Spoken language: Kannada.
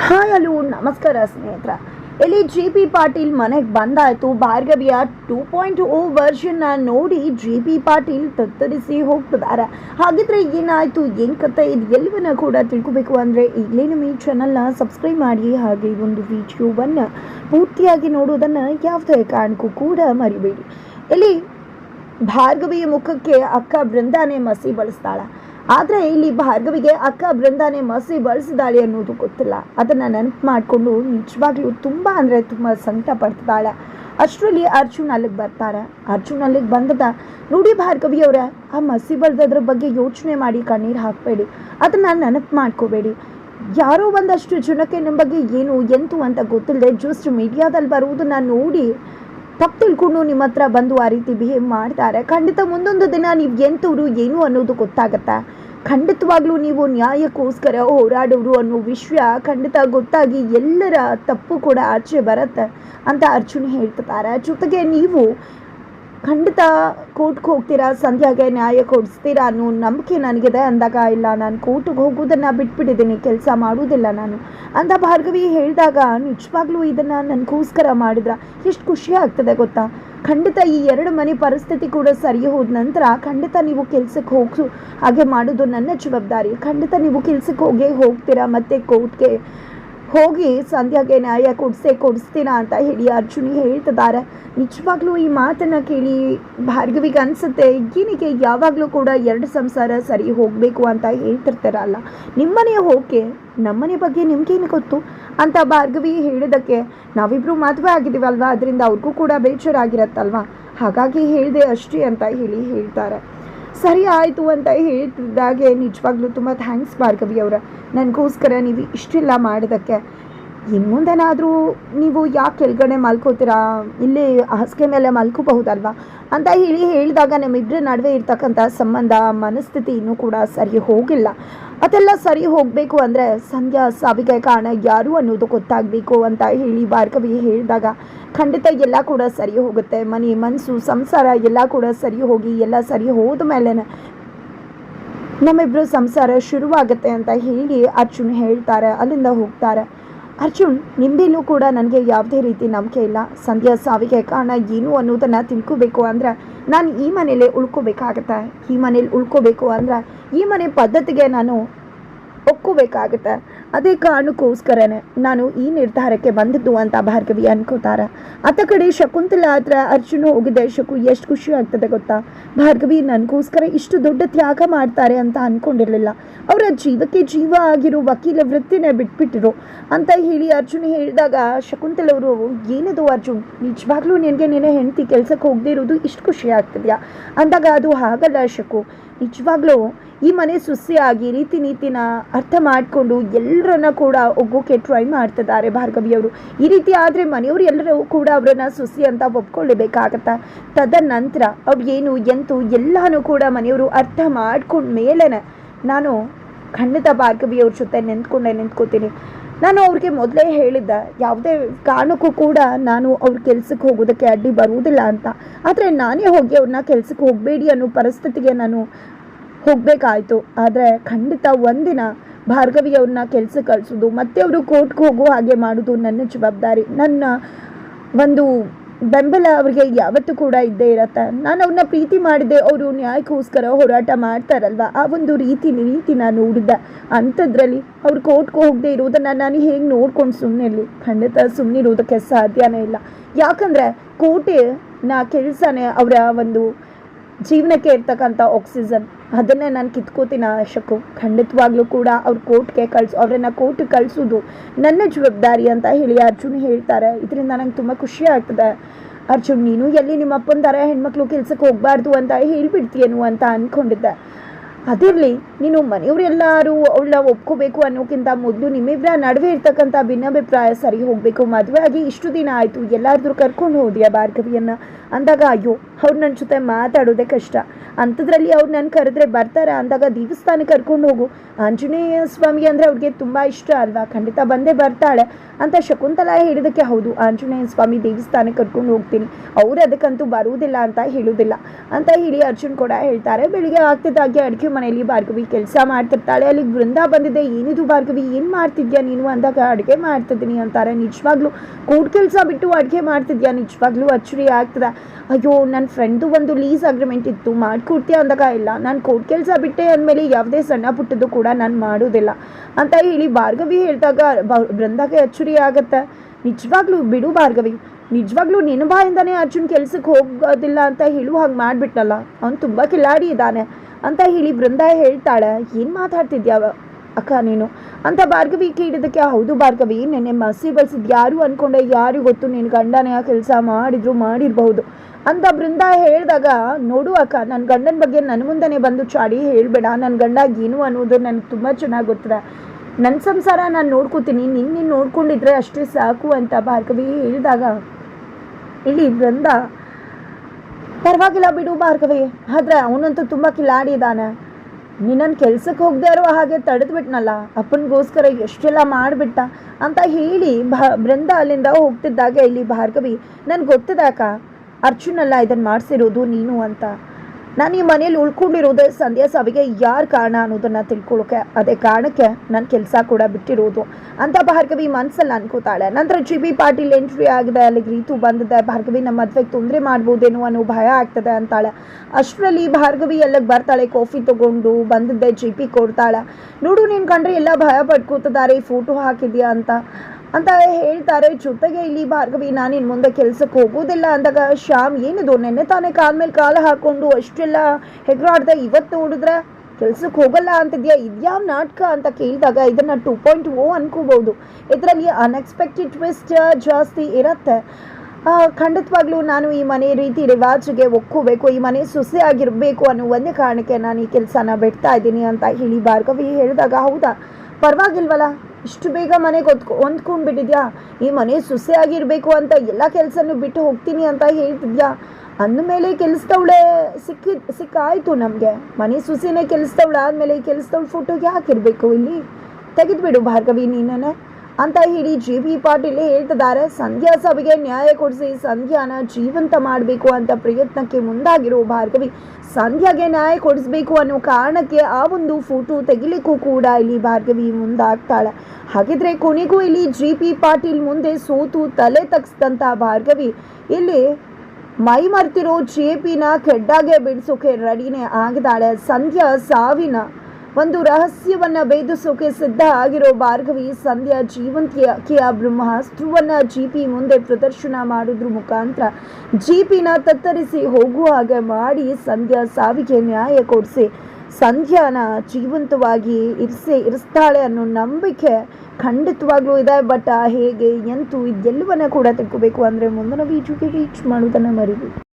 ಹಾಯ್ ಹಲೋ ನಮಸ್ಕಾರ ಸ್ನೇಹಿತರ. ಇಲ್ಲಿ ಜಿ ಪಿ ಪಾಟೀಲ್ ಮನೆಗೆ ಬಂದಾಯ್ತು, ಭಾರ್ಗವಿಯ ಟೂ ಪಾಯಿಂಟ್ ಓ ವರ್ಷನ್ನ ನೋಡಿ ಜಿ ಪಿ ಪಾಟೀಲ್ ತತ್ತರಿಸಿ ಹೋಗ್ತಿದ್ದಾರೆ. ಹಾಗಿದ್ರೆ ಏನಾಯ್ತು, ಏನ್ ಕತೆ ಇದು ಎಲ್ಲವನ್ನ ಕೂಡ ತಿಳ್ಕೊಬೇಕು ಅಂದರೆ ಈಗಲೇ ನಮ್ಮ ಈ ಚಾನಲ್ನ ಸಬ್ಸ್ಕ್ರೈಬ್ ಮಾಡಿ, ಹಾಗೆ ಒಂದು ವಿಡಿಯೋವನ್ನು ಪೂರ್ತಿಯಾಗಿ ನೋಡೋದನ್ನು ಯಾವುದೇ ಕಾರಣಕ್ಕೂ ಕೂಡ ಮರಿಬೇಡಿ. ಇಲ್ಲಿ ಭಾರ್ಗವಿಯ ಮುಖಕ್ಕೆ ಅಕ್ಕ ಬೃಂದಾನೆ ಮಸಿ ಬಳಸ್ತಾಳ. ಆದರೆ ಇಲ್ಲಿ ಭಾರ್ಗವಿಗೆ ಅಕ್ಕ ಬೃಂದಾನೆ ಮಸಿ ಬಳಸಿದಾಳೆ ಅನ್ನೋದು ಗೊತ್ತಿಲ್ಲ. ಅದನ್ನು ನೆನಪು ಮಾಡಿಕೊಂಡು ನಿಜವಾಗ್ಲೂ ತುಂಬ ಅಂದರೆ ತುಂಬ ಸಂಕಟ ಪಡ್ತಿದ್ದಾಳೆ. ಅಷ್ಟರಲ್ಲಿ ಅರ್ಜುನ್ ಅಲ್ಲಿಗೆ ಬರ್ತಾರೆ. ಅರ್ಜುನ್ ಅಲ್ಲಿಗೆ ಬಂದದ ನೋಡಿ ಭಾರ್ಗವಿ ಆ ಮಸಿ ಬಳ್ದದ್ರ ಬಗ್ಗೆ ಯೋಚನೆ ಮಾಡಿ ಕಣ್ಣೀರು ಹಾಕಬೇಡಿ. ಅದನ್ನು ನೆನಪು ಮಾಡ್ಕೋಬೇಡಿ. ಯಾರೋ ಒಂದಷ್ಟು ಜನಕ್ಕೆ ನಿಮ್ಮ ಬಗ್ಗೆ ಏನು, ಎಂತು ಅಂತ ಗೊತ್ತಿಲ್ಲದೆ ಜಸ್ಟ್ ಮೀಡಿಯಾದಲ್ಲಿ ಬರುವುದನ್ನು ನೋಡಿ ತಪ್ಪು ತಿಳ್ಕೊಂಡು ನಿಮ್ಮ ಹತ್ರ ಬಂದು ಆ ರೀತಿ ಬಿಹೇವ್ ಮಾಡ್ತಾರೆ. ಖಂಡಿತ ಮುಂದೊಂದು ದಿನ ನೀವು ಎಂಥವ್ರು ಏನು ಅನ್ನೋದು ಗೊತ್ತಾಗತ್ತೆ? ಖಂಡಿತವಾಗ್ಲೂ ನೀವು ನ್ಯಾಯಕ್ಕೋಸ್ಕರ ಹೋರಾಡೋರು ಅನ್ನೋ ವಿಷಯ ಖಂಡಿತ ಗೊತ್ತಾಗಿ ಎಲ್ಲರ ತಪ್ಪು ಕೂಡ ಆಚೆ ಬರುತ್ತೆ ಅಂತ ಅರ್ಜುನ್ ಹೇಳ್ತಿದ್ದಾರೆ ಜೊತೆಗೆ ನೀವು ಖಂಡಿತ ಕೋರ್ಟ್ಗೆ ಹೋಗ್ತೀರಾ? ಸಂಧ್ಯಾಗೆ ನ್ಯಾಯ ಕೊಡಿಸ್ತೀರಾ? ಅನ್ನೋ ನಂಬಿಕೆ ನನಗಿದೆ. ಅಂದಾಗ ಇಲ್ಲ, ನಾನು ಕೋರ್ಟ್ಗೆ ಹೋಗೋದನ್ನು ಬಿಟ್ಬಿಟ್ಟಿದ್ದೀನಿ. ಕೆಲಸ ಮಾಡುವುದಿಲ್ಲ ನಾನು. ಅಂತ ಭಾರ್ಗವಿ ಹೇಳಿದಾಗ, ನಿಜವಾಗ್ಲೂ ಇದನ್ನು ನನಗೋಸ್ಕರ ಮಾಡಿದ್ರ? ಎಷ್ಟು ಖುಷಿ ಆಗ್ತದೆ ಗೊತ್ತಾ? ಖಂಡಿತ ಈ ಎರಡು ಮನೆ ಪರಿಸ್ಥಿತಿ ಕೂಡ ಸರಿ ಹೋದ ನಂತರ ಖಂಡಿತ ನೀವು ಕೆಲಸಕ್ಕೆ ಹೋಗು ಹಾಗೆ ಮಾಡೋದು ನನ್ನ ಜವಾಬ್ದಾರಿ. ಖಂಡಿತ ನೀವು ಕೆಲಸಕ್ಕೆ ಹೋಗೇ ಹೋಗ್ತೀರಾ? ಮತ್ತೆ ಕೋರ್ಟ್ಗೆ ಹೋಗಿ ಸಂಧ್ಯಾಗೆ ನ್ಯಾಯ ಕೊಡಿಸೇ ಕೊಡಿಸ್ತೀನ ಅಂತ ಹೇಳಿ ಅರ್ಜುನಿ ಹೇಳ್ತಿದ್ದಾರೆ. ನಿಜವಾಗ್ಲೂ ಈ ಮಾತನ್ನು ಕೇಳಿ ಭಾರ್ಗವಿಗೆ ಅನಿಸುತ್ತೆ ಏನಕ್ಕೆ ಯಾವಾಗಲೂ ಕೂಡ ಎರಡು ಸಂಸಾರ ಸರಿ ಹೋಗಬೇಕು ಅಂತ ಹೇಳ್ತಿರ್ತಾರಲ್ಲ. ನಿಮ್ಮನೆ ಓಕೆ ನಮ್ಮನೆ ಬಗ್ಗೆ ನಿಮ್ಗೇನು ಗೊತ್ತು? ಅಂತ ಭಾರ್ಗವಿ ಹೇಳಿದಕ್ಕೆ ನಾವಿಬ್ಬರು ಮದುವೆ ಆಗಿದ್ದೀವಲ್ವಾ? ಅದರಿಂದ ಅವ್ರಿಗೂ ಕೂಡ ಬೇಜಾರಾಗಿರತ್ತಲ್ವಾ? ಹಾಗಾಗಿ ಹೇಳಿದೆ ಅಷ್ಟೇ ಅಂತ ಹೇಳಿ ಹೇಳ್ತಾರೆ. ಸರಿ ಆಯಿತು ಅಂತ ಹೇಳ್ತಿದ್ದಾಗೆ ನಿಜವಾಗ್ಲೂ ತುಂಬ ಥ್ಯಾಂಕ್ಸ್ ಭಾರ್ಗವಿ ಅವರ. ನನಗೋಸ್ಕರ ನೀವು ಇಷ್ಟೆಲ್ಲ ಮಾಡೋದಕ್ಕೆ ಇನ್ನು ಮುಂದೆನಾದರೂ ನೀವು ಯಾಕೆ ಕೆಳಗಡೆ ಮಲ್ಕೋತೀರಾ? ಇಲ್ಲಿ ಹಾಸಿಗೆ ಮೇಲೆ ಮಲ್ಕೋಬಹುದಲ್ವಾ? ಅಂತ ಹೇಳಿ ಹೇಳಿದಾಗ ನಮ್ಮಿಬ್ಬರ ನಡುವೆ ಇರ್ತಕ್ಕಂಥ ಸಂಬಂಧ, ಮನಸ್ಥಿತಿ ಇನ್ನೂ ಕೂಡ ಸರಿ ಹೋಗಿಲ್ಲ. ಅದೆಲ್ಲ ಸರಿ ಹೋಗಬೇಕು ಅಂದರೆ ಸಂಧ್ಯಾ ಸಾವಿಗೆ ಕಾರಣ ಯಾರು ಅನ್ನೋದು ಗೊತ್ತಾಗಬೇಕು ಅಂತ ಹೇಳಿ ಭಾರ್ಗವಿ ಹೇಳಿದಾಗ ಖಂಡಿತ ಎಲ್ಲ ಕೂಡ ಸರಿ ಹೋಗುತ್ತೆ. ಮನೆ ಮನಸ್ಸು ಸಂಸಾರ ಎಲ್ಲ ಕೂಡ ಸರಿ ಹೋಗಿ ಎಲ್ಲ ಸರಿ ಹೋದ ಮೇಲೆ ನಮ್ಮಿಬ್ಬರು ಸಂಸಾರ ಶುರುವಾಗುತ್ತೆ ಅಂತ ಹೇಳಿ ಅರ್ಜುನ್ ಹೇಳ್ತಾರೆ, ಅಲ್ಲಿಂದ ಹೋಗ್ತಾರೆ. ಅರ್ಜುನ್ ನಿಂಬೇಲೂ ಕೂಡ ನನಗೆ ಯಾವುದೇ ರೀತಿ ನಂಬಿಕೆ ಇಲ್ಲ. ಸಂಧ್ಯಾ ಸಾವಿಗೆ ಕಾರಣ ಏನು ಅನ್ನೋದನ್ನು ತಿಳ್ಕೋಬೇಕು ಅಂದರೆ ನಾನು ಈ ಮನೇಲೆ ಉಳ್ಕೋಬೇಕಾಗತ್ತೆ. ಈ ಮನೇಲಿ ಉಳ್ಕೋಬೇಕು ಅಂದರೆ ಈ ಮನೆ ಪದ್ಧತಿಗೆ ನಾನು ಒಕ್ಕೋಬೇಕಾಗತ್ತೆ ಅದೇ ಕಾರಣಕ್ಕೋಸ್ಕರನೇ ನಾನು ಈ ನಿರ್ಧಾರಕ್ಕೆ ಬಂದಿದ್ದು ಅಂತ ಭಾರ್ಗವಿ ಅನ್ಕೋತಾರೆ. ಅತ್ತ ಕಡೆ ಶಕುಂತಲ ಹತ್ರ ಅರ್ಜುನ ಹೋಗಿದೆ ಶಕು ಎಷ್ಟು ಖುಷಿ ಆಗ್ತದೆ ಗೊತ್ತಾ? ಭಾರ್ಗವಿ, ನನಗೋಸ್ಕರ ಇಷ್ಟು ದೊಡ್ಡ ತ್ಯಾಗ ಮಾಡ್ತಾರೆ ಅಂತ ಅನ್ಕೊಂಡಿರಲಿಲ್ಲ. ಅವರ ಜೀವಕ್ಕೆ ಜೀವ ಆಗಿರೋ ವಕೀಲ ವೃತ್ತಿನೇ ಬಿಟ್ಬಿಟ್ಟಿರು ಅಂತ ಹೇಳಿ ಅರ್ಜುನ್ ಹೇಳಿದಾಗ ಶಕುಂತಲವರು, ಏನದು ಅರ್ಜುನ್? ನಿಜವಾಗ್ಲೂ ನಿನಗೆ ನಿನ್ನೆ ಹೆಂಡತಿ ಕೆಲಸಕ್ಕೆ ಹೋಗದೇ ಇರೋದು ಇಷ್ಟು ಖುಷಿ ಆಗ್ತಿದ್ಯಾ? ಅಂದಾಗ, ಅದು ಹಾಗಲ್ಲ ಶಕು. ನಿಜವಾಗ್ಲೂ ಈ ಮನೆ ಸುಸ್ಸಿಯಾಗಿ ರೀತಿ ನೀತಿನ ಅರ್ಥ ಮಾಡಿಕೊಂಡು ಎಲ್ಲರನ್ನ ಕೂಡ ಒಗ್ಗೋಕೆ ಟ್ರೈ ಮಾಡ್ತಿದ್ದಾರೆ ಭಾರ್ಗವಿಯವರು ಈ ರೀತಿ ಆದರೆ ಮನೆಯವರು ಎಲ್ಲರೂ ಕೂಡ ಅವರನ್ನ ಸುಸ್ಸಿ ಅಂತ ಒಪ್ಕೊಳ್ಳೇಬೇಕಾಗತ್ತೆ ತದನಂತರ ಅವ್ರು ಏನು ಎಂತು ಎಲ್ಲನೂ ಕೂಡ ಮನೆಯವರು ಅರ್ಥ ಮಾಡ್ಕೊಂಡ ಮೇಲೆ ನಾನು ಖಂಡಿತ ಭಾರ್ಗವಿಯವ್ರ ಜೊತೆ ನಿಂತ್ಕೊಂಡೆ ನಿಂತ್ಕೋತೀನಿ ನಾನು ಅವ್ರಿಗೆ ಮೊದಲೇ ಹೇಳಿದ್ದೆ, ಯಾವುದೇ ಕಾರಣಕ್ಕೂ ಕೂಡ ನಾನು ಅವ್ರ ಕೆಲಸಕ್ಕೆ ಹೋಗೋದಕ್ಕೆ ಅಡ್ಡಿ ಬರುವುದಿಲ್ಲ ಅಂತ. ಆದರೆ ನಾನೇ ಹೋಗಿ ಅವ್ರನ್ನ ಕೆಲಸಕ್ಕೆ ಹೋಗಬೇಡಿ ಅನ್ನೋ ಪರಿಸ್ಥಿತಿಗೆ ನಾನು ಹೋಗಬೇಕಾಯ್ತು. ಆದರೆ ಖಂಡಿತ ಒಂದಿನ ಭಾರ್ಗವಿ ಅವ್ರನ್ನ ಕೆಲಸ ಕಳಿಸೋದು, ಮತ್ತೆ ಅವರು ಕೋರ್ಟ್ಗೆ ಹೋಗೋ ಹಾಗೆ ಮಾಡೋದು ನನ್ನ ಜವಾಬ್ದಾರಿ. ನನ್ನ ಒಂದು ಬೆಂಬಲ ಅವ್ರಿಗೆ ಯಾವತ್ತೂ ಕೂಡ ಇದ್ದೇ ಇರತ್ತೆ. ನಾನು ಅವ್ರನ್ನ ಪ್ರೀತಿ ಮಾಡಿದೆ, ಅವರು ನ್ಯಾಯಕ್ಕೋಸ್ಕರ ಹೋರಾಟ ಮಾಡ್ತಾರಲ್ವ? ಆ ಒಂದು ರೀತಿ ರೀತಿ ನಾನು ನೋಡಿದ್ದೆ. ಅಂಥದ್ರಲ್ಲಿ ಅವ್ರು ಕೋರ್ಟ್ಗೆ ಹೋಗದೆ ಇರೋದನ್ನು ನಾನು ಹೇಗೆ ನೋಡ್ಕೊಂಡು ಸುಮ್ಮನೆ ಇರಲಿ ಖಂಡಿತ ಸುಮ್ಮನೆ ಇರೋದಕ್ಕೆ ಸಾಧ್ಯನೇ ಇಲ್ಲ. ಯಾಕಂದರೆ ನಾ ಕೆಲಸನೇ ಅವರ ಒಂದು ಜೀವನಕ್ಕೆ ಇರ್ತಕ್ಕಂಥ ಆಕ್ಸಿಜನ್ ಅದನ್ನೇ ನಾನು ಕಿತ್ಕೋತೀನಿ ಶಕು ಖಂಡಿತವಾಗ್ಲೂ ಕೂಡ ಅವ್ರ ಕೋರ್ಟ್ಗೆ ಕಳ್ಸು, ಅವರನ್ನು ಕೋರ್ಟ್ಗೆ ಕಳಿಸೋದು ನನ್ನ ಜವಾಬ್ದಾರಿ ಅಂತ ಹೇಳಿ ಅರ್ಜುನ್ ಹೇಳ್ತಾರೆ. ಇದರಿಂದ ನಂಗೆ ತುಂಬ ಖುಷಿ ಆಗ್ತದೆ. ಅರ್ಜುನ್, ನೀನು ಎಲ್ಲಿ ನಿಮ್ಮ ಅಪ್ಪನ ಥರ ಹೆಣ್ಮಕ್ಳು ಕೆಲ್ಸಕ್ಕೆ ಹೋಗಬಾರ್ದು ಅಂತ ಹೇಳ್ಬಿಡ್ತೀಯೇನು ಅಂತ ಅಂದ್ಕೊಂಡಿದ್ದೆ ಅದಿರಲಿ, ನೀನು ಮನೆಯವರೆಲ್ಲರೂ ಅವಳ ಒಪ್ಕೋಬೇಕು ಅನ್ನೋಕ್ಕಿಂತ ಮೊದಲು ನಿಮ್ಮಿಬ್ಬರ ನಡುವೆ ಇರ್ತಕ್ಕಂಥ ಭಿನ್ನಾಭಿಪ್ರಾಯ ಸರಿ ಹೋಗಬೇಕು. ಮದುವೆ ಆಗಿ ಇಷ್ಟು ದಿನ ಆಯಿತು. ಎಲ್ಲಾದರೂ ಕರ್ಕೊಂಡು ಹೋದ್ಯಾ ಭಾರ್ಗವಿಯನ್ನು? ಅಂದಾಗ, ಅಯ್ಯೋ, ಅವ್ರು ನನ್ನ ಜೊತೆ ಮಾತಾಡೋದೇ ಕಷ್ಟ. ಅಂಥದ್ರಲ್ಲಿ ಅವ್ರು ನನ್ನ ಕರೆದ್ರೆ ಬರ್ತಾರೆ? ಅಂದಾಗ ದೇವಸ್ಥಾನಕ್ಕೆ ಕರ್ಕೊಂಡು ಹೋಗು. ಆಂಜನೇಯ ಸ್ವಾಮಿ ಅಂದರೆ ಅವ್ರಿಗೆ ತುಂಬ ಇಷ್ಟ ಅಲ್ವಾ? ಖಂಡಿತ ಬಂದೇ ಬರ್ತಾಳೆ. ಅಂತ ಶಕುಂತಲಾ ಹೇಳಿದಕ್ಕೆ ಹೌದು. ಆಂಜನೇಯ ಸ್ವಾಮಿ ದೇವಸ್ಥಾನಕ್ಕೆ ಕರ್ಕೊಂಡು ಹೋಗ್ತೀನಿ. ಅವ್ರು ಅದಕ್ಕಂತೂ ಬರುವುದಿಲ್ಲ ಅಂತ ಹೇಳುವುದಿಲ್ಲ. ಅಂತ ಹೇಳಿ ಅರ್ಜುನ್ ಕೂಡ ಹೇಳ್ತಾರೆ. ಬೆಳಿಗ್ಗೆ ಆಗ್ತಿದ್ದಾಗೆ ಅಡುಗೆ ಮನೆಯಲ್ಲಿ ಭಾರ್ಗವಿ ಕೆಲಸ ಮಾಡ್ತಿರ್ತಾಳೆ. ಅಲ್ಲಿ ಬೃಂದ ಬಂದಿದೆ. ಏನಿದು ಭಾರ್ಗವಿ? ಏನು ಮಾಡ್ತಿದ್ಯಾ ನೀನು ಅಂದಾಗ ಅಡುಗೆ ಮಾಡ್ತಿದ್ದೀನಿ ಅಂತಾರೆ. ನಿಜವಾಗ್ಲೂ ಕೂಡ್ ಕೆಲಸ ಬಿಟ್ಟು ಅಡುಗೆ ಮಾಡ್ತಿದ್ಯಾ? ನಿಜವಾಗ್ಲೂ ಅಚ್ಚರಿ ಆಗ್ತದೆ. ಅಯ್ಯೋ ನನ್ನ ಫ್ರೆಂಡು ಒಂದು ಲೀಸ್ ಅಗ್ರಿಮೆಂಟ್ ಇತ್ತು, ಮಾಡಿಕೊಡ್ತೀಯ ಅಂದಾಗ ಇಲ್ಲ. ನಾನು ಕೋರ್ಟ್ ಕೆಲಸ ಬಿಟ್ಟೆ ಅಂದಮೇಲೆ ಯಾವುದೇ ಸಣ್ಣ ಪುಟ್ಟದ್ದು ಕೂಡ ನಾನು ಮಾಡೋದಿಲ್ಲ ಅಂತ ಹೇಳಿ ಭಾರ್ಗವಿ ಹೇಳಿದಾಗ ಬೃಂದಾಗೆ ಅಚ್ಚುರಿ ಆಗತ್ತೆ. ನಿಜವಾಗ್ಲೂ ಬಿಡು ಭಾರ್ಗವಿ, ನಿಜವಾಗ್ಲೂ ನಿನ್ನ ಬಾಯಿಂದನೇ ಅರ್ಜುನ್ ಕೆಲ್ಸಕ್ಕೆ ಹೋಗೋದಿಲ್ಲ ಅಂತ ಹೇಳು, ಹಾಗೆ ಮಾಡಿಬಿಟ್ಟಲ್ಲ ಅವ್ನು ತುಂಬ ಕಿಲಾಡಿ ಇದ್ದಾನೆ ಅಂತ ಹೇಳಿ ಬೃಂದ ಹೇಳ್ತಾಳೆ. ಏನು ಮಾತಾಡ್ತಿದ್ಯಾವ ಅಕ್ಕ, ನೀನು ಅಂತ ಭಾರ್ಗವಿ ಕೇಳಿದ್ದಕ್ಕೆ ಹೌದು ಭಾರ್ಗವಿ, ನೆನ್ನೆ ಮಸಿ ಬಳಸಿದ್ ಯಾರು ಅನ್ಕೊಂಡೆ, ಯಾರು ಗೊತ್ತು ನಿನ್ನ ಗಂಡನೇ ಕೆಲಸ ಮಾಡಿದ್ರು, ಮಾಡಿರಬಹುದು. ಅಂತ ಬೃಂದ ಹೇಳಿದಾಗ, ನೋಡು ಅಕ್ಕ ನನ್ನ ಗಂಡನ ಬಗ್ಗೆ ನನ್ನ ಮುಂದೆನೇ ಬಂದು ಚಾಡಿ ಹೇಳ್ಬೇಡ ನನ್ನ ಗಂಡ ಏನು ಅನ್ನೋದು ನನಗೆ ತುಂಬ ಚೆನ್ನಾಗಿ ಗೊತ್ತಿದೆ. ನನ್ನ ಸಂಸಾರ ನಾನು ನೋಡ್ಕೋತೀನಿ ನಿನ್ನ ನೀನು ನೋಡ್ಕೊಂಡಿದ್ರೆ ಅಷ್ಟೇ ಸಾಕು ಅಂತ ಭಾರ್ಗವಿ ಹೇಳಿದಾಗ, ಇಲ್ಲಿ ಬೃಂದ, ಪರವಾಗಿಲ್ಲ ಬಿಡು ಭಾರ್ಗವಿ, ಆದರೆ ಅವನಂತೂ ತುಂಬ ಕಿಲಾಡಿ ಇದ್ದಾನೆ ನನ್ನ ಕೆಲ್ಸಕ್ಕೆ ಹೋಗದೆ ಇರುವ ಹಾಗೆ ತಡೆದ್ಬಿಟ್ನಲ್ಲ ಅಪ್ಪನಿಗೋಸ್ಕರ ಎಷ್ಟೆಲ್ಲ ಮಾಡಿಬಿಟ್ಟ ಅಂತ ಹೇಳಿ ಭಾ ಬೃಂದ ಅಲ್ಲಿಂದ ಹೋಗ್ತಿದ್ದಾಗ ಇಲ್ಲಿ ಭಾರ್ಗವಿ, ನನ್ಗೆ ಗೊತ್ತಿದಾಕ ಅರ್ಜುನಲ್ಲ ಇದನ್ನು ಮಾಡಿಸಿರೋದು ನೀನು ಅಂತ. ನಾನು ಈ ಮನೇಲಿ ಉಳ್ಕೊಂಡಿರೋದೇ ಸಂಧ್ಯಾ ಸಾವಿಗೆ ಯಾರು ಕಾರಣ ಅನ್ನೋದನ್ನ ತಿಳ್ಕೊಳ್ಳೋಕೆ ಅದೇ ಕಾರಣಕ್ಕೆ ನನ್ನ ಕೆಲಸ ಕೂಡ ಬಿಟ್ಟಿರೋದು. ಅಂತ ಭಾರ್ಗವಿ ಮನಸ್ಸಲ್ಲಿ ಅನ್ಕೋತಾಳೆ. ನಂತರ ಜಿ ಬಿ ಪಾಟೀಲ್ ಎಂಟ್ರಿ ಆಗಿದೆ. ಅಲ್ಲಿಗೆ ರೀತು ಬಂದಿದೆ. ಭಾರ್ಗವಿ ನಮ್ಮ ಮದ್ವೆಗೆ ತೊಂದರೆ ಮಾಡ್ಬೋದೇನೋ ಅನ್ನೋ ಭಯ ಆಗ್ತದೆ ಅಂತಾಳೆ. ಅಷ್ಟರಲ್ಲಿ ಭಾರ್ಗವಿ ಎಲ್ಲಕ್ಕೆ ಬರ್ತಾಳೆ. ಕಾಫಿ ತಗೊಂಡು ಬಂದಿದ್ದೆ ಜಿ ಪಿ ಕೊಡ್ತಾಳೆ. ನೋಡು, ನೀನು ಕಂಡ್ರೆ ಎಲ್ಲ ಭಯ ಪಡ್ಕೋತಿದ್ದಾರೆ ಫೋಟೋ ಹಾಕಿದ್ಯಾ? ಅಂತ. ಅಂತ ಹೇಳ್ತಾರೆ. ಜೊತೆಗೆ ಇಲ್ಲಿ ಭಾರ್ಗವಿ, ನಾನು ಇನ್ನು ಮುಂದೆ ಕೆಲ್ಸಕ್ಕೆ ಹೋಗೋದಿಲ್ಲ ಅಂದಾಗ ಶ್ಯಾಮ್, ಏನಿದು? ನೆನ್ನೆ ತಾನೇ ಕಾಲ ಮೇಲೆ ಕಾಲು ಹಾಕೊಂಡು ಅಷ್ಟೆಲ್ಲ ಹೆಗ್ರಾಡ್ದೆ ಇವತ್ತು ನೋಡಿದ್ರೆ ಕೆಲ್ಸಕ್ಕೆ ಹೋಗಲ್ಲ ಅಂತಿದ್ಯಾ? ಇದ್ಯಾವ ನಾಟಕ ಅಂತ ಕೇಳಿದಾಗ ಇದನ್ನ ಟೂ ಪಾಯಿಂಟ್ ಓ ಅನ್ಕೋಬಹುದು. ಇದರಲ್ಲಿ ಅನ್ಎಕ್ಸ್ಪೆಕ್ಟೆಡ್ ಟ್ವಿಸ್ಟ್ ಜಾಸ್ತಿ ಇರುತ್ತೆ. ಖಂಡಿತವಾಗ್ಲೂ ನಾನು ಈ ಮನೆ ರೀತಿ ರಿವಾಜಿಗೆ ಒಕ್ಕೋಬೇಕು. ಈ ಮನೆ ಸೊಸೆ ಆಗಿರಬೇಕು ಅನ್ನೋ ಒಂದೇ ಕಾರಣಕ್ಕೆ ನಾನು ಈ ಕೆಲಸನ ಬಿಡ್ತಾ ಇದ್ದೀನಿ ಅಂತ ಹೇಳಿ ಭಾರ್ಗವಿ ಹೇಳಿದಾಗ, ಹೌದಾ? ಪರವಾಗಿಲ್ವಲ್ಲ? ಇಷ್ಟು ಬೇಗ ಮನೆಗೆ ಹೊತ್ಕೊ ಹೊಂದ್ಕೊಂಡ್ಬಿಟ್ಟಿದ್ಯಾ? ಈ ಮನೆ ಸುಸೆ ಆಗಿರಬೇಕು ಅಂತ ಎಲ್ಲ ಕೆಲಸನೂ ಬಿಟ್ಟು ಹೋಗ್ತೀನಿ ಅಂತ ಹೇಳ್ತಿದ್ಯಾ? ಅಂದಮೇಲೆ ಕೆಲಸದವಳೆ ಸಿಕ್ಕ ಸಿಕ್ಕಾಯಿತು ನಮಗೆ. ಮನೆ ಸುಸಿನೇ ಕೆಲಸದವಳು ಆದಮೇಲೆ ಈ ಕೆಲಸದವಳು ಫೋಟೋಗೆ ಹಾಕಿರಬೇಕು ಇಲ್ಲಿ. ತೆಗೆದುಬಿಡು ಭಾರ್ಗವಿ ನೀನೇ ಅಂತ ಹೇಳಿ ಜೆ ಪಿ ಪಾಟೀಲ್ ಹೇಳ್ತಿದ್ದಾರೆ. ಸಂಧ್ಯಾ ಸಭೆಗೆ ನ್ಯಾಯ ಕೊಡಿಸಿ ಸಂಧ್ಯಾನ ಜೀವಂತ ಮಾಡಬೇಕು ಅಂತ ಪ್ರಯತ್ನಕ್ಕೆ ಮುಂದಾಗಿರೋ ಭಾರ್ಗವಿ, ಸಂಧ್ಯಾಗೆ ನ್ಯಾಯ ಕೊಡಿಸ್ಬೇಕು ಅನ್ನೋ ಕಾರಣಕ್ಕೆ ಆ ಒಂದು ಫೋಟೋ ತೆಗಿಲಿಕ್ಕೂ ಕೂಡ ಇಲ್ಲಿ ಭಾರ್ಗವಿ ಮುಂದಾಗ್ತಾಳೆ. ಹಾಗಿದ್ರೆ ಕೊನೆಗೂ ಇಲ್ಲಿ ಜಿ ಪಿ ಪಾಟೀಲ್ ಮುಂದೆ ಸೋತು ತಲೆ ತಗ್ಸಿದಂಥ ಭಾರ್ಗವಿ, ಇಲ್ಲಿ ಮೈ ಮರ್ತಿರೋ ಜೆ ಪಿನ ಕೆಡ್ಡಾಗೆ ಬಿಡಿಸೋಕೆ ರೆಡಿನೇ ಆಗಿದ್ದಾಳೆ. ಸಂಧ್ಯಾ ಸಾವಿನ ಒಂದು ರಹಸ್ಯವನ್ನ ಭೇದಿಸೋಕೆ ಸಿದ್ಧ ಆಗಿರೋ ಭಾರ್ಗವಿ ಸಂಧ್ಯಾ ಜೀವಂತಿಯ ಬ್ರಹ್ಮಾಸ್ತ್ರವನ್ನ ಜಿಪಿ ಮುಂದೆ ಪ್ರದರ್ಶನ ಮಾಡೋದ್ರ ಮುಖಾಂತರ ಜಿಪಿನ ತತ್ತರಿಸಿ ಹೋಗುವ ಹಾಗೆ ಮಾಡಿ ಸಂಧ್ಯಾ ಸಾವಿಗೆ ನ್ಯಾಯ ಕೊಡಿಸಿ ಸಂಧ್ಯಾನ ಜೀವಂತವಾಗಿ ಇರಿಸಿ ಇರಿಸ್ತಾಳೆ ಅನ್ನೋ ನಂಬಿಕೆ ಖಂಡಿತವಾಗ್ಲೂ ಇದೆ. ಬಟ್ ಹೇಗೆ, ಎಂತೂ, ಇದೆಲ್ಲವನ್ನ ಕೂಡ ತಿಳ್ಕೋಬೇಕು ಅಂದರೆ ಮುಂದಿನ ವೀಡಿಯೋಗೆ ರೀಚ್ ಮಾಡೋದನ್ನು ಮರಿಬೇಡಿ.